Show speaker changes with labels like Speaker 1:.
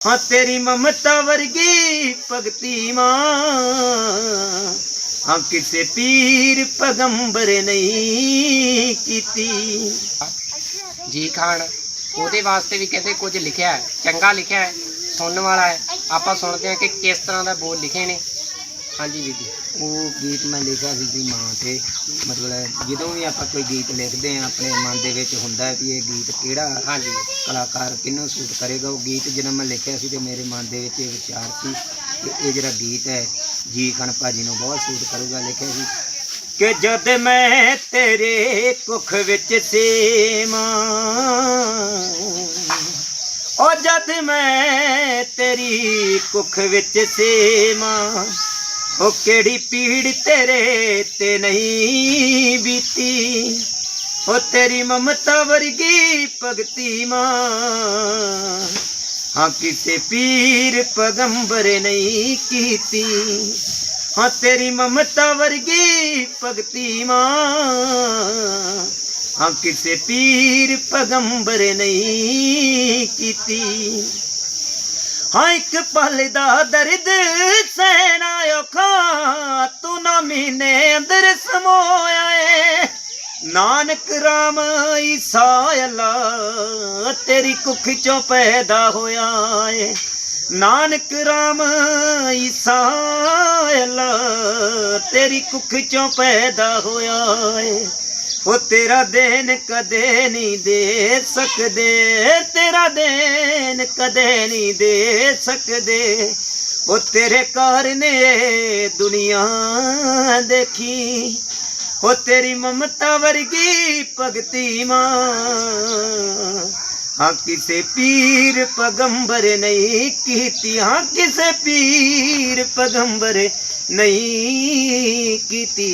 Speaker 1: ਹਾਂ, ਤੇਰੀ ਮਮਤਾ ਵਰਗੀ ਭਗਤੀ ਮਾਂ। ਹਾਂ, ਕਿਸੇ ਪੀਰ ਪਗੰਬਰ ਨਹੀਂ ਕੀਤੀ।
Speaker 2: ਜੀ ਖਾਨ, ਉਹਦੇ ਵਾਸਤੇ ਵੀ ਕਹਿੰਦੇ ਕੁਝ ਲਿਖਿਆ ਹੈ, ਚੰਗਾ ਲਿਖਿਆ ਹੈ, ਸੁਣਨ ਵਾਲਾ ਹੈ। ਆਪਾਂ ਸੁਣਦੇ ਹਾਂ ਕਿ ਕਿਸ ਤਰ੍ਹਾਂ ਦਾ ਬੋਲ ਲਿਖੇ ਨੇ। ਹਾਂਜੀ ਵੀਰ ਜੀ।
Speaker 1: ਉਹ ਗੀਤ ਮੈਂ ਲਿਖਿਆ ਸੀ ਜੀ ਮਾਂ ਤੇ। ਮਤਲਬ ਜਦੋਂ ਵੀ ਆਪਾਂ ਕੋਈ ਗੀਤ ਲਿਖਦੇ ਆ ਆਪਣੇ ਮਨ ਦੇ ਵਿੱਚ ਹੁੰਦਾ ਹੈ ਵੀ ਇਹ ਗੀਤ ਕਿਹੜਾ
Speaker 2: ਹਾਂਜੀ।
Speaker 1: ਕਲਾਕਾਰ ਕਿਹਨੂੰ ਸੂਟ ਕਰੇਗਾ ਉਹ ਗੀਤ ਜਦੋਂ ਮੈਂ ਲਿਖਿਆ ਸੀ ਤੇ ਮੇਰੇ ਮਨ ਦੇ ਵਿੱਚ ਇਹ ਵਿਚਾਰ ਸੀ ਕਿ ਇਹ ਜਿਹੜਾ ਗੀਤ ਹੈ ਜੀ ਕਣ ਭਾਜੀ ਨੂੰ ਬਹੁਤ ਸੂਟ ਕਰੂਗਾ ਲਿਖਿਆ ਸੀ। ਕਿ ਜਦ ਮੈਂ ਤੇਰੇ ਕੁੱਖ ਵਿੱਚ ਸੀ ਮਾਂ ਉਹ ਜਦ ਮੈਂ ਤੇਰੀ ਕੁੱਖ ਵਿੱਚ ਸੀ ਮਾਂ ਉਹ ਕਿਹੜੀ ਪੀੜ ਤੇਰੇ ਤੇ ਨਹੀਂ ਬੀਤੀ? ਉਹ ਤੇਰੀ ਮਮਤਾ ਵਰਗੀ ਭਗਤੀ ਮਾਂ। ਹਾਂ, ਕਿਸੇ ਪੀਰ ਪਗੰਬਰ ਨਹੀਂ ਕੀਤੀ। ਹਾਂ, ਤੇਰੀ ਮਮਤਾ ਵਰਗੀ ਭਗਤੀ ਮਾਂ। ਹਾਂ, ਕਿਸੇ ਪੀਰ ਪਗੰਬਰ ਨਹੀਂ ਕੀਤੀ। ਹਾਂ, ਇੱਕ ਪਲ ਦਾ ਦਰਦ, ਸਹਿਣਾ ਔਖਾ। ਤੂੰ ਨਾ ਮਹੀਨੇ ਅੰਦਰ ਸਮੋਇਆ ਏ। ਨਾਨਕ ਰਾਮ ਈਸਾ ਅੱਲਾ, ਤੇਰੀ ਕੁੱਖ ਚੋਂ ਪੈਦਾ ਹੋਇਆ ਏ। ਨਾਨਕ ਰਾਮ ਈਸਾ ਅੱਲਾ, ਤੇਰੀ ਕੁੱਖ ਚੋਂ ਪੈਦਾ ਹੋਇਆ ਏ। ਉਹ ਤੇਰਾ ਦੇਨ ਕਦੇ ਨਹੀਂ ਦੇ ਸਕਦੇ, ਤੇਰਾ ਦੇਨ ਕਦੇ ਨਹੀਂ ਦੇ ਸਕਦੇ। ਉਹ ਤੇਰੇ ਕਾਰਨ ਇਹ ਦੁਨੀਆ ਦੇਖੀ, ਉਹ ਤੇਰੀ ਮਮਤਾ ਵਰਗੀ ਭਗਤੀ ਮਾਂ। ਹਾਂ, ਕਿਸੇ ਪੀਰ ਪਗੰਬਰ ਨਹੀਂ ਕੀਤੀ, ਹਾਂ, ਕਿਸੇ ਪੀਰ ਪਗੰਬਰ ਨਹੀਂ ਕੀਤੀ।